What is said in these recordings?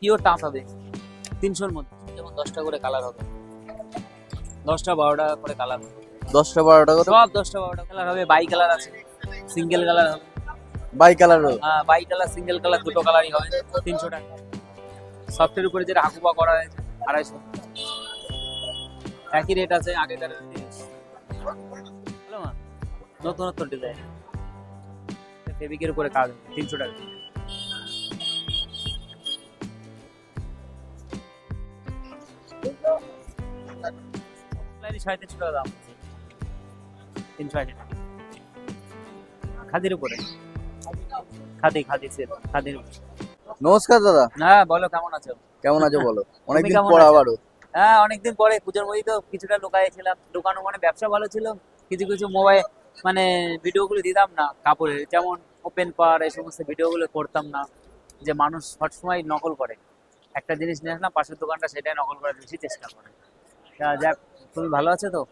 Pure তাঁত হবে। তিনশোর মধ্যে। যেমন দশটা করে কালার হবে। দশটা বারোটা করে কালার হবে। দশটা বারোটা করে? সব দশটা বারোটা কালার হবে। বাই কালার আছে। সিঙ্গেল কালার হবে। বাই কালার হবে? হ্যাঁ বাই কালার সিঙ্গেল কালার দুটো কালারই হবে। তিনশো টাকা। সফটের উপরে যেটা হাকুপা করা হয়েছে আড়াইশো। একই রেট আছে আগেকার নতুনত্ব ডিজাইন ফেবিকের উপরে কাজ তিনশো টাকা। টাকা দাম। আছে। তিনশো আশি টাকা খাদির উপরে। খাদি খাদি খাদির উপরে। নমস্কার দাদা। হ্যাঁ বলো কেমন আছো? কেমন আছো বলো? অনেকদিন পর আবারও। হ্ঁ অনেকদিন পরে পুজোর মধ্যেই তো কিছুটা লুকাইছিলাম। দোকানও মানে ব্যবসা ভালো ছিল। কিছু কিছু মোবাইল মানে ভিডিওগুলো দিতাম না কাপড়ের যেমন ওপেন পার এই সমস্ত ভিডিওগুলো করতাম না। যে মানুষ সবসময় নকল করে। একটা জিনিস নিয়ে আসলাম পাশের দোকানটা সেটাই নকল করার বেশি চেষ্টা করে। যাক তুমি ভালো আছো তো?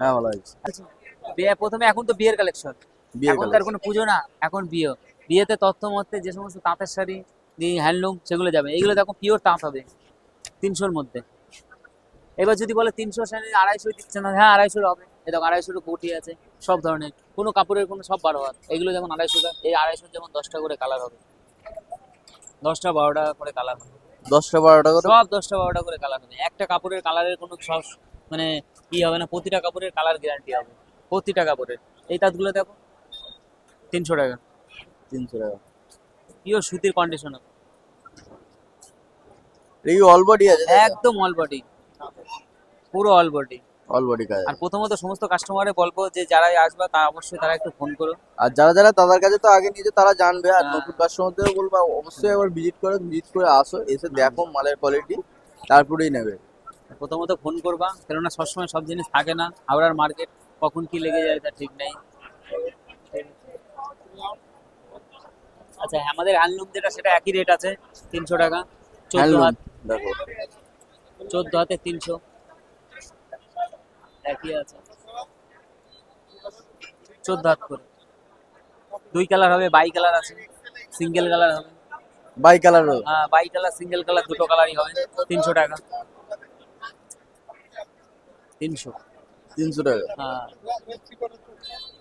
হ্যাঁ ভালো আছি। বিয়ে প্রথমে এখন তো বিয়ের কালেকশন এখন তার কোনো পুজো না এখন বিয়ে। বিয়েতে তথ্য যে সমস্ত তাঁতের শাড়ি হ্যান্ডলুম সেগুলো যাবে। এগুলো দেখো পিওর তাঁত হবে তিনশোর মধ্যে। এবার যদি বলে তিনশো শাড়ি আড়াইশো দিচ্ছে না হ্যাঁ আড়াইশোর হবে। এ দেখো আড়াইশোর কোটি আছে সব ধরনের। কোনো কাপড়ের কোনো সব বারো হাত। এগুলো যেমন আড়াইশো এই আড়াইশোর যেমন দশটা করে কালার হবে। দশটা বারোটা করে কালার হবে। দশটা বারোটা করে? সব দশটা বারোটা করে কালার হবে। একটা কাপড়ের কালারের কোনো সব মানে কি হবে না প্রতিটা কাপড়ের কালার গ্যারান্টি হবে। প্রতিটা কাপড়ের। এই তাঁতগুলো দেখো। তিনশো টাকা। তিনশো টাকা। পিওর সুতির কন্ডিশন এই অল বডি আছে একদম অল বডি পুরো অল বডি অল বডি কাজ। আর প্রথমত সমস্ত কাস্টমারে বলব যে যারাই আসবে তা অবশ্যই তারা একটু ফোন করো আর যারা যারা তাদের কাছে তো আগে নিয়েছে তারা জানবে। আর হ্যাঁ। নতুন কাস্টমারদেরও বলব অবশ্যই একবার ভিজিট করে ভিজিট করে আসো এসে দেখো মালের কোয়ালিটি তারপরেই নেবে। প্রথমত ফোন করবা কেননা সবসময় সব জিনিস থাকে না। হাওড়ার মার্কেট কখন কি লেগে যায় তা ঠিক নেই। আচ্ছা আমাদের হ্যান্ডলুম যেটা সেটা একই রেট আছে তিনশো টাকা। চোদ্দ হাত দেখো। চোদ্দ হাতে তিনশো। একই আছে। চোদ্দ হাত করে। দুই কালার হবে বাই কালার আছে সিঙ্গেল কালার হবে। বাই কালার হ্যাঁ বাই কালার সিঙ্গেল কালার দুটো কালারই হবে তিনশো টাকা। তিনশো। তিনশো টাকা। হ্যাঁ।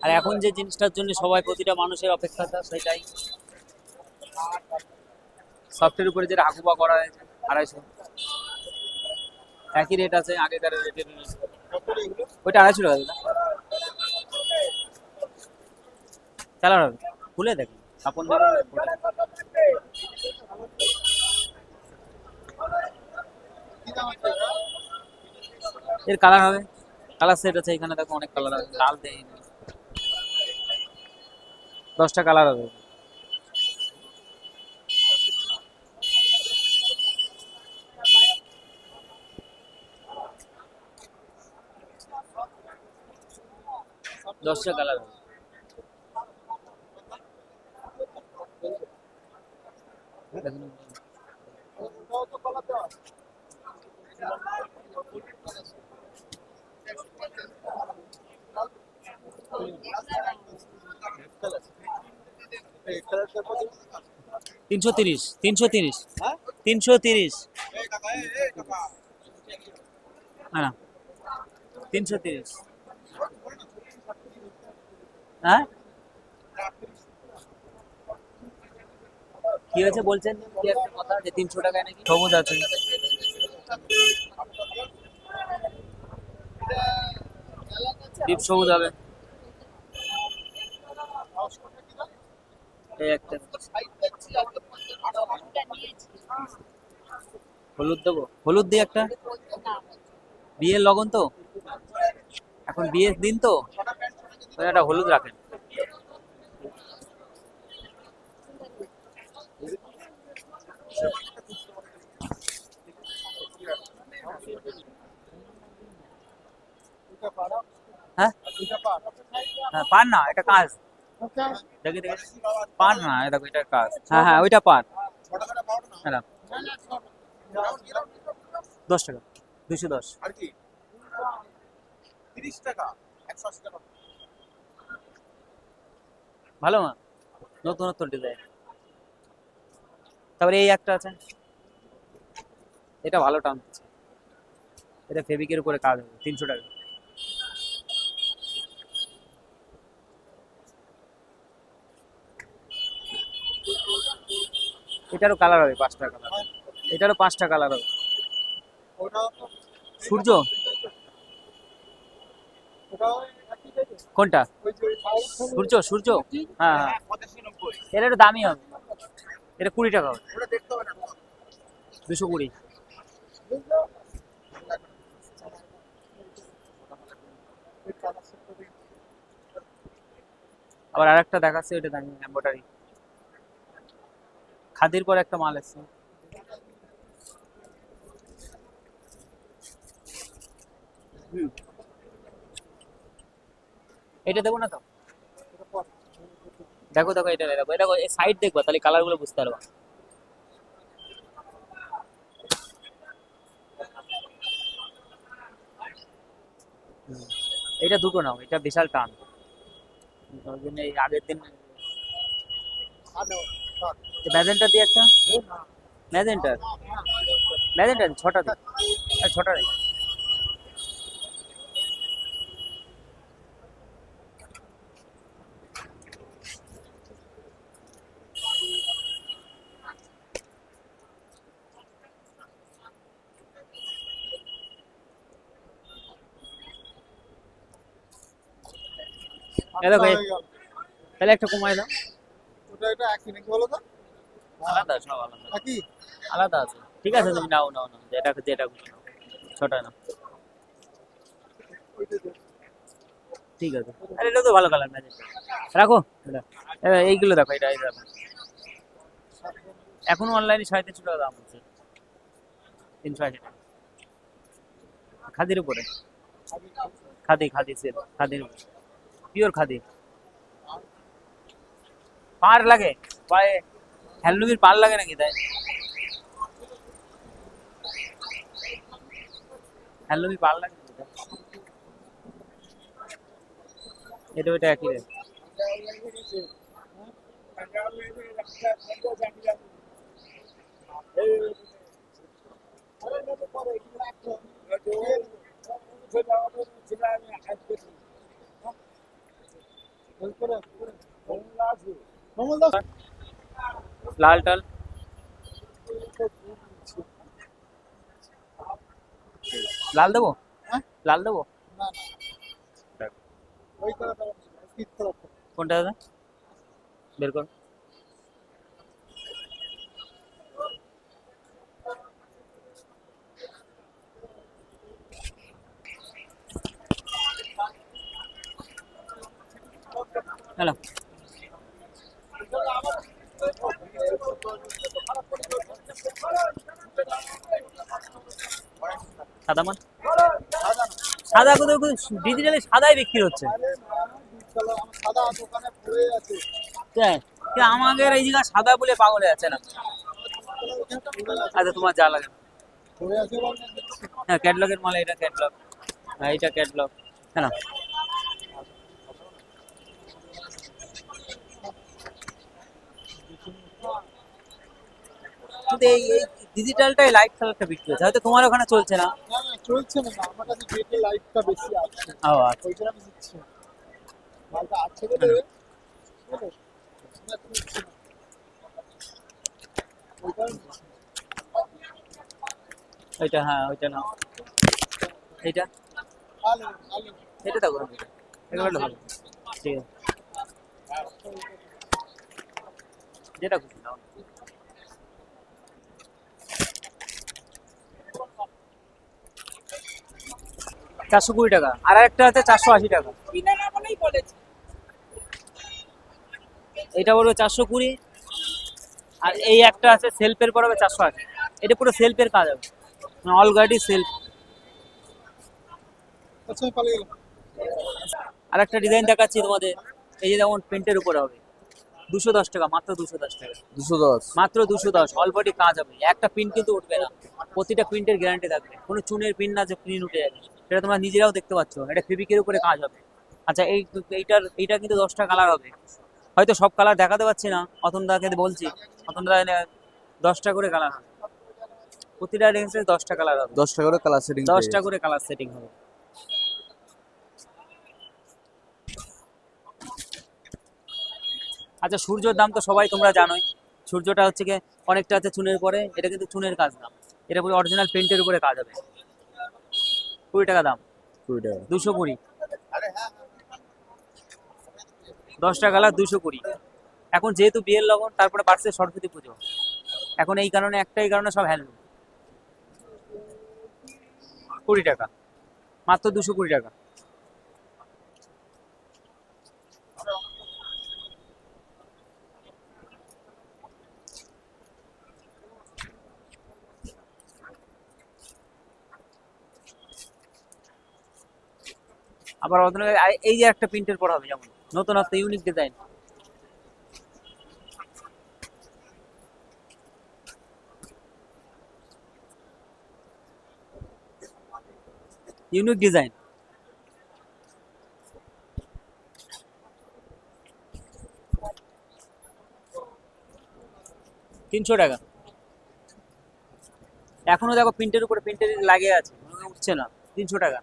আর এখন যে জিনিসটার জন্য সবাই প্রতিটা মানুষের অপেক্ষাটা সেটাই। সফটের উপরে যেটা হাকুপা করা হয়েছে আড়াইশো। একই রেট আছে আগেকার রেটের ওইটা আড়াইশো টাকা দাদা। হবে খুলে দেখুন। আপন এর কালার হবে। কালার সেট আছে এখানে, দেখো অনেক কালার আছে। লাল দেই। দশটা কালার হবে। দশটা কালার হবে। তিনশো তিরিশ তিনশো তিরিশ। তিনশো তিরিশ। হ্যাঁ তিনশো তিরিশ। হ্যাঁ? কি হয়েছে বলছেন? কি একটা কথা যে তিনশো টাকায় নাকি? সবুজ আছে। ডিপ সবুজ হবে। হলুদ দেবো? হলুদ দিয়ে একটা? বিয়ের লগন তো? এখন বিয়ের দিন তো? একটা হলুদ রাখেন। হ্যাঁ? হ্যাঁ পান না এটা কাজ। দেখি দেখি। পান না দেখো এটা কাজ। হ্যাঁ হ্যাঁ ওইটা পান। হ্যাঁ দশ টাকা দুশো দশ। আর কি? তিরিশ টাকা একশো আশি টাকা। ভালো মা নতুনত্ব ডিজাইন তারপরে এই একটা আছে। এটা ভালো টানছে। এটা ফেবিকের উপরে কাজ হবে তিনশো টাকা। এটারও কালার হবে পাঁচটা কালার এটারও পাঁচটা কালার হবে। সূর্য? কোনটা? সূর্য সূর্য? হ্যাঁ হ্যাঁ। এটা একটু দামি হবে। এটা কুড়ি টাকা হবে। দুশো কুড়ি। আবার আরেকটা দেখাচ্ছে ওটা দামি এম্বোটারি খাদির পর একটা মাল হুম। এটা দেবো না তো দেখো দেখো, এটা দেখো, এটা সাইড দেখবা, তাহলে কালারগুলো বুঝতে পারবা এটা দুটো নাও, এটা বিশাল টান জন্য এই আগের দিন। ম্যাজেন্টা দিয়ে একটা ম্যাজেন্টার ম্যাজেন্টার ছটা দিন। ছটা দিন। দেখো। তাহলে একটা কমাই দাও। এটা একই নাকি বলো তো। আলাদা সব আলাদা। একই আলাদা আছে। ঠিক আছে তুমি নাও নাও নাও। যেটা যেটা খুশি নাও। ছটা নাও। ঠিক আছে। আরে এটা তো ভালো কালার ম্যাজেন্টা রাখো। এইগুলো দেখো এটা এখনও অনলাইনে সাড়ে তিনশো টাকা দাম হচ্ছে। তিনশো আশি টাকা। খাদির উপরে। খাদি খাদি সেল খাদির পিওর খাদি। পার লাগে। পায়ে হ্যান্ডলুমির পার লাগে নাকি তাই? পার লাগে এটা ওইটা একই লাল টাল। লাল দেবো? হ্যাঁ? লাল দেবো? কোনটা দাদা? বের কর হ্যালো সাদা মান সাদা কোথাও ডিজিটালি সাদাই বিক্রি হচ্ছে? কি আমাদের এই জায়গা সাদা বলে পাগলে হয়ে আছে না। আচ্ছা তোমার যা লাগে। হ্যাঁ ক্যাটলগের মাল, এটা ক্যাটলগ হ্যাঁ এটা ক্যাটলগ হ্যাঁ না। কিন্তু এই ডিজিটালটাই লাইট কালারটা বিক্রি হচ্ছে। হয়তো তোমার ওখানে চলছে না। চলছে না আমার কাছে গেটে লাইটটা বেশি আছে। ও আচ্ছা। ওই জন্য আমি দিচ্ছি। মালটা আছে বলে না। ওইটা হ্যাঁ ওইটা নাও। এইটা? ভালো ভালো। এটা দেখো এগুলো ভালো। ঠিক আছে। যেটা খুশি নাও চারশো কুড়ি টাকা আর একটা আছে চারশো আশি টাকা। এটা বলব চারশো কুড়ি আর এই একটা আছে সেলফের পর হবে চারশো আশি। এটা পুরো সেলফের কাজ হবে অল গাড়ি সেলফ আচ্ছা আর একটা ডিজাইন দেখাচ্ছি তোমাদের এই যে যেমন প্রিন্টের উপরে হবে। দুশো দশ টাকা মাত্র দুশো দশ টাকা। দুশো দশ। মাত্র দুশো দশ অল্পটি কাজ হবে। একটা প্রিন্ট কিন্তু উঠবে না প্রতিটা প্রিন্টের গ্যারান্টি থাকবে। কোনো চুনের প্রিন্ট না যে প্রিন্ট উঠে যাবে। সেটা তোমরা নিজেরাও দেখতে পাচ্ছ। এটা ফেবিকের উপরে কাজ হবে। আচ্ছা এই এইটার এইটা কিন্তু দশটা কালার হবে। হয়তো সব কালার দেখাতে পাচ্ছি না অতন দাকে বলছি। অতন দা দশটা করে কালার হবে। প্রতিটা রেঞ্জে দশটা কালার হবে। দশটা করে কালার সেটিং দশটা করে কালার সেটিং হবে। আচ্ছা সূর্যর দাম তো সবাই তোমরা জানোই। সূর্যটা হচ্ছে কি অনেকটা আছে চুনের পরে এটা কিন্তু চুনের কাজ না। এটা পুরো অরিজিনাল পেন্টের উপরে কাজ হবে। কুড়ি টাকা দাম। কুড়ি টাকা। দুশো কুড়ি। দশ টাকা লাগ দুশো কুড়ি। এখন যেহেতু বিয়ের লগন তারপরে বাড়ছে সরস্বতী পুজো। এখন এই কারণে একটাই কারণে সব হ্যান্ডলুম কুড়ি টাকা। মাত্র দুশো কুড়ি টাকা। আবার অধুনিক এই যে একটা প্রিন্টের পর হবে যেমন। নতুনত্ব ইউনিক ডিজাইন ইউনিক ডিজাইন তিনশো টাকা। এখনও দেখো প্রিন্টের উপরে প্রিন্টের লাগে আছে, উঠছে না। তিনশো টাকা।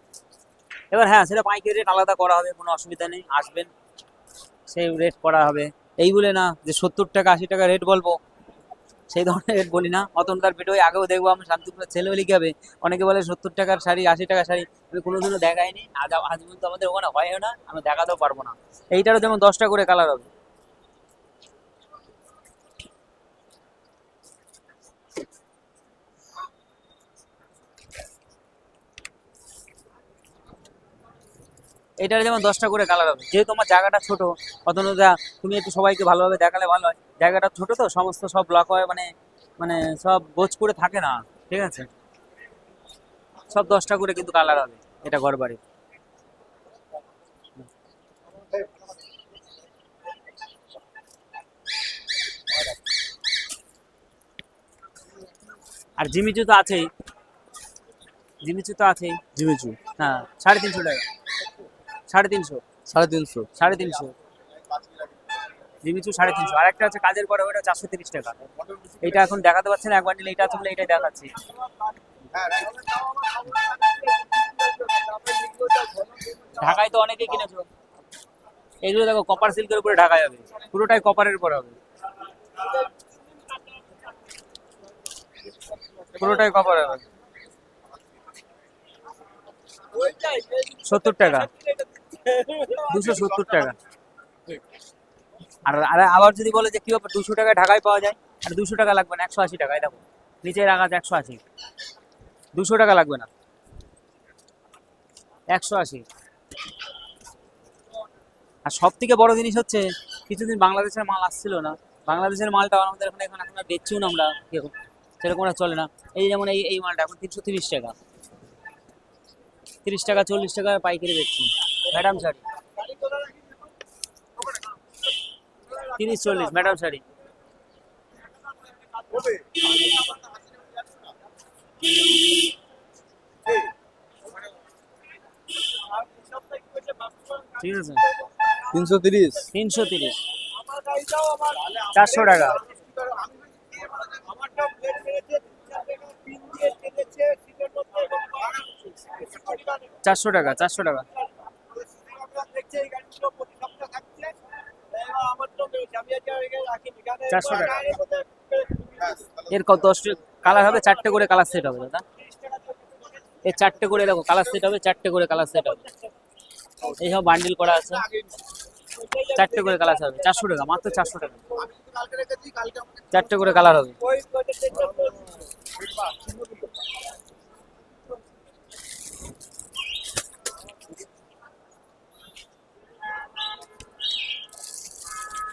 এবার হ্যাঁ সেটা পাইকারি রেট আলাদা করা হবে, কোনো অসুবিধা নেই, আসবেন। সেই রেট করা হবে। এই বলে না যে সত্তর টাকা, আশি টাকা রেট বলব। সেই ধরনের রেট বলি না। অতনকার ভিডিও আগেও দেখব আমি শান্তিপুর ছেলে হলে হবে? অনেকে বলে সত্তর টাকার শাড়ি, আশি টাকা শাড়ি, আমি কোনোদিনও দেখাইনি। আজ আজ পর্যন্ত আমাদের ওখানে হয় না, আমি দেখাতেও পারব না। এইটারও যেমন দশটা করে কালার হবে। এটার যেমন দশটা করে কালার হবে। যেহেতু আমার জায়গাটা ছোট অতনুদা তুমি একটু সবাইকে ভালোভাবে দেখালে ভালো হয়। জায়গাটা ছোট তো সমস্ত সব ব্লক হয় মানে মানে সব গোছ করে থাকে না ঠিক আছে? সব দশটা করে কিন্তু কালার হবে এটা ঘর বাড়ি। আর জিমিচু তো আছেই। জিমিচু তো আছেই। জিমিচু। হ্যাঁ সাড়ে তিনশো টাকা। সাড়ে তিনশো। সাড়ে তিনশো। সাড়ে তিনশো। জিমিচু সাড়ে তিনশো। আর একটা আছে কাজের পরে ওটা চারশো তিরিশ টাকা। এটা এখন দেখাতে পাচ্ছি না এক বান্ডিল এটা আছে বলে এটাই দেখাচ্ছি। ঢাকায় তো অনেকেই কিনেছো। এগুলো দেখো কপার সিল্কের উপরে ঢাকা যাবে পুরোটাই কপারের উপরে হবে। পুরোটাই কপার হবে। সত্তর টাকা। দুশো সত্তর টাকা। আর আর আবার যদি বলে যে কি ব্যাপার দুশো টাকায় ঢাকায় পাওয়া যায়? আর দুশো টাকা লাগবে না একশো আশি টাকায় দেখো। নিচে রাখা আছে একশো আশি। দুশো টাকা লাগবে না। একশো আশি। আর সব থেকে বড় জিনিস হচ্ছে কিছুদিন বাংলাদেশের মাল আসছিল না। বাংলাদেশের মালটা আমাদের এখানে এখন এখন বেচছিও না আমরা কেউ। সেরকম আর চলে না। এই যেমন এই এই মালটা এখন তিনশো তিরিশ টাকা। তিরিশ টাকা চল্লিশ টাকা পাইকারি বেচছি। ম্যাডাম শাড়ি। তিরিশ চল্লিশ ম্যাডাম শাড়ি। ঠিক আছে। তিনশো তিরিশ। তিনশো তিরিশ। চারশো টাকা। চারশো টাকা চারশো টাকা। চারশো টাকা। এর কত? দশটি কালার হবে চারটে করে কালার সেট হবে দাদা। এর চারটে করে দেখো কালার সেট হবে চারটে করে কালার সেট হবে। এই সব বান্ডিল করা আছে। চারটে করে কালার হবে। চারশো টাকা মাত্র চারশো টাকা। চারটে করে কালার হবে।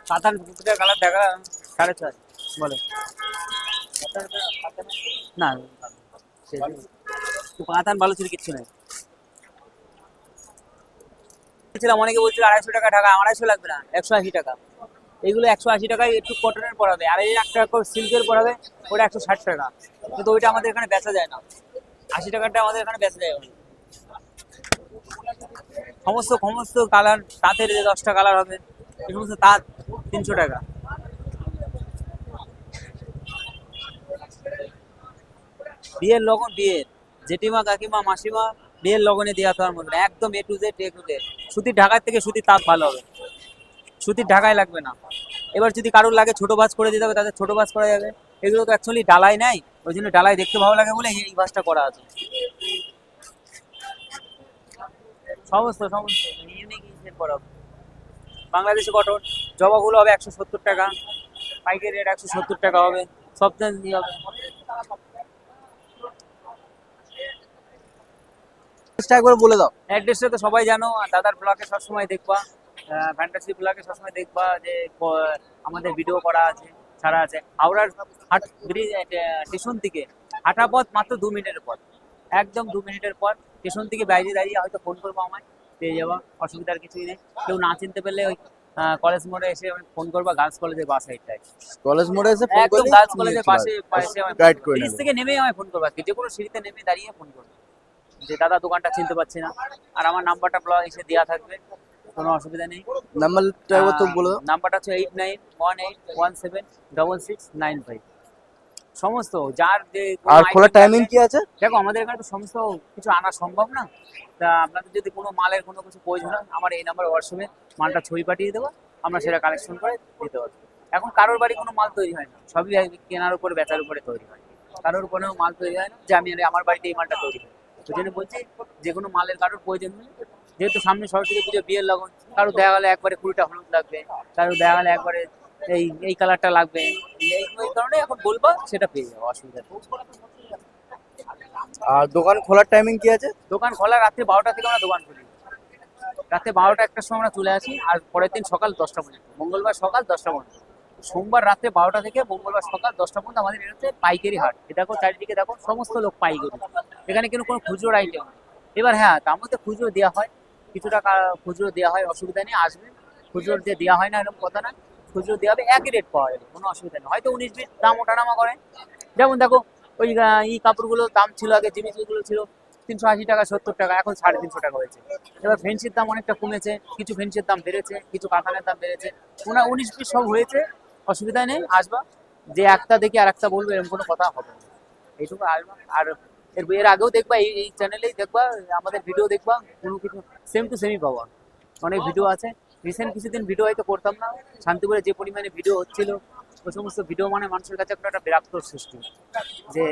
পাতার দুটো কালার দেখা সাড়ে ছয় বলে। না পাতান ভালো ছিল কিচ্ছু নাই। ছিলাম অনেকে বলছিল আড়াইশো টাকা টাকা আড়াইশো লাগবে না একশো আশি টাকা। এইগুলো একশো আশি টাকায় একটু কটনের পড়াবে আর এই একটা সিল্কের পড়াবে ওটা একশো ষাট টাকা। কিন্তু ওইটা আমাদের এখানে বেচা যায় না। আশি টাকাটা আমাদের এখানে বেচা যায় না। সমস্ত সমস্ত কালার তাঁতের যে দশটা কালার হবে এই সমস্ত তাঁত তিনশো টাকা। বিয়ের লগন, বিয়ের। জেঠিমা, কাকিমা, মাসিমা, বিয়ের লগনে দেওয়া তোমার মতো না। একদম A to Z A to Z সুতির ঢাকার থেকে সুতির তাঁত ভালো হবে। সুতির ঢাকায় লাগবে না। এবার যদি কারোর লাগে ছোট বাস করে দিতে হবে তাদের ছোট বাস করা যাবে। এগুলো তো অ্যাকচুয়ালি ডালাই নাই, ওই জন্য ডালাই দেখতে ভালো লাগে বলে এই বাসটা করা আছে। সমস্ত সমস্ত। ইউনিক করা। বাংলাদেশি কটন জবাগুলো হবে একশো সত্তর টাকা পাইকারি রেট একশো সত্তর টাকা হবে সব দিয়ে হবে। চেষ্টা বলে দাও। অ্যাড্রেসটা তো সবাই জানো আর দাদার ব্লগে সবসময় দেখবা ফ্যান্টাসি ব্লগে সবসময় দেখবা যে আমাদের ভিডিও করা আছে ছাড়া আছে। হাওড়ার হাট ব্রিজ স্টেশন থেকে হাঁটা পথ মাত্র দু মিনিটের পথ। একদম দু মিনিটের পর স্টেশন থেকে বাইরে দাঁড়িয়ে হয়তো ফোন করব আমায় পেয়ে যাব অসুবিধার কিছুই নেই। কেউ না চিনতে পারলে ওই কলেজ মোড়ে এসে আমি ফোন করব গার্লস কলেজের বাস সাইডটায় কলেজ মোড়ে এসে ফোন করলে গার্লস কলেজের পাশে পাশে গাইড করে নেবে। থেকে নেমে আমায় ফোন করব। যে কোনো সিঁড়িতে নেমে দাঁড়িয়ে ফোন করবে। যে দাদা দোকানটা চিনতে পারছি না। আর আমার নাম্বারটা ব্লগ এসে দেওয়া থাকবে। কোনো অসুবিধা নেই। নাম্বারটা একবার তো বলো? নাম্বারটা হচ্ছে eight nine one eight one seven double six nine five সমস্ত যার যে আর খোলার টাইমিং কি আছে? দেখো আমাদের এখানে তো সমস্ত কিছু আনা সম্ভব না। তা আপনাদের যদি কোনো মালের কোনো কিছু প্রয়োজন হয় আমার এই নাম্বার হোয়াটসঅ্যাপে মালটা ছবি পাঠিয়ে দেবো আমরা সেটা কালেকশন করে দিতে পারব এখন কারোর বাড়ি কোনো মাল তৈরি হয় না সবই কেনার উপরে বেচার উপরে তৈরি হয়। কারোর কোনো মাল তৈরি হয় না যে আমি আমার বাড়িতে এই মালটা তৈরি হয় ওই জন্য বলছি যে কোনো মালের কারোর প্রয়োজন নেই। যেহেতু সামনে সরস্বতী পুজো বিয়ের লগন কারও দেখা গেলে একবারে কুড়িটা হলুদ লাগবে কারও দেখা গেলে একবারে এই এই কালারটা লাগবে। এই কারণে এখন বলব সেটা পেয়ে যাব অসুবিধা আর দোকান খোলার টাইমিং কি আছে? দোকান খোলা রাত্রি বারোটা থেকে আমরা দোকান খুলি। রাত্রে বারোটা একটার সময় আমরা চলে আসি আর পরের দিন সকাল দশটা পর্যন্ত। মঙ্গলবার সকাল দশটা পর্যন্ত। সোমবার রাত্রে বারোটা থেকে মঙ্গলবার সকাল দশটা পর্যন্ত আমাদের এটা হচ্ছে পাইকারি হাট। দেখো চারিদিকে দেখো সমস্ত লোক পাইকারি। এখানে কিন্তু কোনো খুচরো আইটেম এবার হ্যাঁ তার মধ্যে খুচরো দেওয়া হয়। কিছু টাকা খুচরো দেওয়া হয় অসুবিধা নেই আসবে। খুচরো যে দেওয়া হয় না এরকম কথা না। খুচরো দেওয়া হবে, একই রেট পাওয়া যাবে, কোনো অসুবিধা নেই। হয়তো উনিশ বিশ দাম ওঠানামা করে। যেমন দেখো, ওই এই কাপড়গুলোর দাম ছিল আগে জিনিসগুলো ছিল তিনশো আশি টাকা, সত্তর টাকা, এখন সাড়ে তিনশো টাকা হয়েছে। এবার ফেন্সির দাম অনেকটা কমেছে, কিছু ফেন্সির দাম বেড়েছে, কিছু কাতানের দাম বেড়েছে। ওনার উনিশ পিস সব হয়েছে, অসুবিধা নেই, আসবা। যে একটা দেখি আর একটা বলবে, এরকম কোনো কথা হবে না। এইটুকু আসবা আর এর এর আগেও দেখবা, এই এই চ্যানেলেই দেখবা, আমাদের ভিডিও দেখবা, কোনো কিছু সেম টু সেমই পাবা। অনেক ভিডিও আছে রিসেন্ট কিছুদিন ভিডিও হয়তো করতাম না। শান্তিপুরে যে পরিমাণে ভিডিও হচ্ছিল ওই সমস্ত ভিডিও মানে মানুষের কাছে একটা একটা বিরাক্ত সৃষ্টি। যে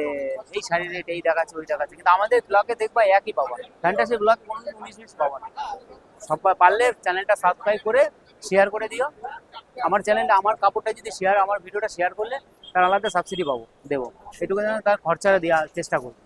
এই শাড়ি রেট এই দেখাচ্ছে ওই দেখাচ্ছে কিন্তু আমাদের ব্লগে দেখবা একই পাবা ফ্যান্টাসি ব্লগ কোনো উনিশ মিনিট পাবা না। সবাই পারলে চ্যানেলটা সাবস্ক্রাইব করে শেয়ার করে দিও। আমার চ্যানেলটা আমার কাপড়টা যদি শেয়ার আমার ভিডিওটা শেয়ার করলে, তার আলাদা সাবসিডি পাবো, দেবো। এটুকু যেন তার খরচাটা দেওয়ার চেষ্টা করব।